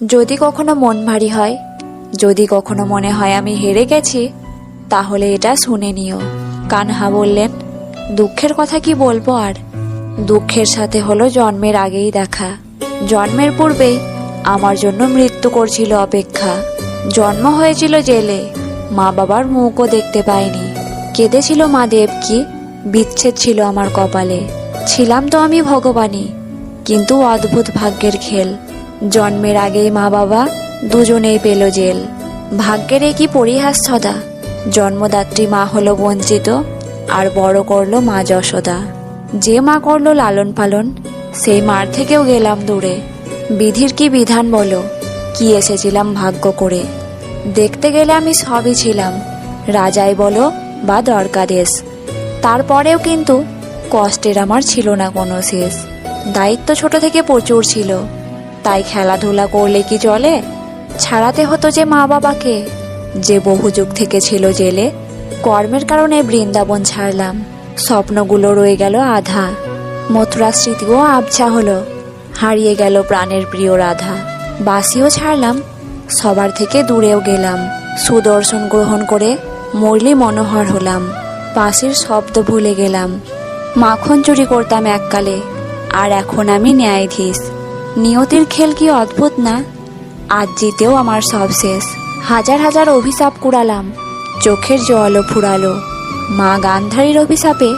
যদি কখনো মন ভারী হয়, যদি কখনো মনে হয় আমি হেরে গেছি, তাহলে এটা শুনে নিও। কানহা বললেন, দুঃখের কথা কি বলব আর? দুঃখের সাথে হলো জন্মের আগেই দেখা। জন্মের পূর্বেই আমার জন্য মৃত্যু করছিল অপেক্ষা। জন্ম হয়েছিল জেলে, মা বাবার মুখও দেখতে পাইনি। কেঁদেছিল মা দেবকি বিচ্ছেদ ছিল আমার কপালে। ছিলাম তো আমি ভগবানই, কিন্তু অদ্ভুত ভাগ্যের খেল। জন্মের আগেই মা বাবা দুজনেই পেল জেল। ভাগ্যের এ কি পরিহাস ছদা জন্মদাত্রী মা হলো বঞ্চিত, আর বড় করল মা যশোদা। যে মা করল লালন পালন, সেই মার থেকেও গেলাম দূরে। বিধির কি বিধান বলো? কি এসেছিলাম ভাগ্য করে? দেখতে গেলে আমি সবই ছিলাম, রাজাই বলো বা দ্বারকাদেশ তারপরেও কিন্তু কষ্টের আমার ছিল না কোনো শেষ। দায়িত্ব ছোট থেকে প্রচুর ছিল তাই খেলাধুলা করলে কি চলে? ছাড়াতে হতো যে মা বাবাকে। যে বহু যুগ থেকে ছিল জেলে, কর্মের কারণে বৃন্দাবন ছাড়লাম। স্বপ্নগুলো রয়ে গেল আধা। মথুরা স্মৃতিও আবছা হলো। হারিয়ে গেল প্রাণের প্রিয় রাধা। বাসিও ছাড়লাম। সবার থেকে দূরেও গেলাম। সুদর্শন গ্রহণ করে মরলি মনোহর হলাম। পাশের শব্দ ভুলে গেলাম। মাখন চুরি করতাম এককালে। আর এখন আমি ন্যায়াধীশ। নিয়তির খেল কি অদ্ভুত না? আজ জিতেও আমার সব শেষ। হাজার হাজার অভিশাপ কুড়ালাম, চোখের জলও ফুরালো। মা গান্ধারীর অভিশাপে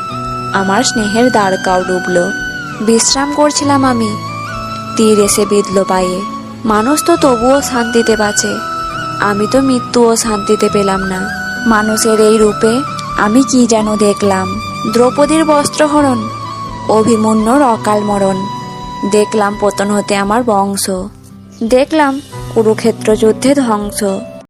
আমার স্নেহের দ্বারকাও ডুবলো। বিশ্রাম করছিলাম আমি। তীর এসে বিঁধল পায়ে। মানুষ তো তবুও শান্তিতে বাঁচে। আমি তো মৃত্যুও শান্তিতে পেলাম না। মানুষের এই রূপে আমি কি যেন দেখলাম? দ্রৌপদীর বস্ত্রহরণ, অভিমন্যুর অকাল মরণ দেখলাম পতন হতে আমার বংশ। দেখলাম কুরুক্ষেত্র যুদ্ধে ধ্বংস।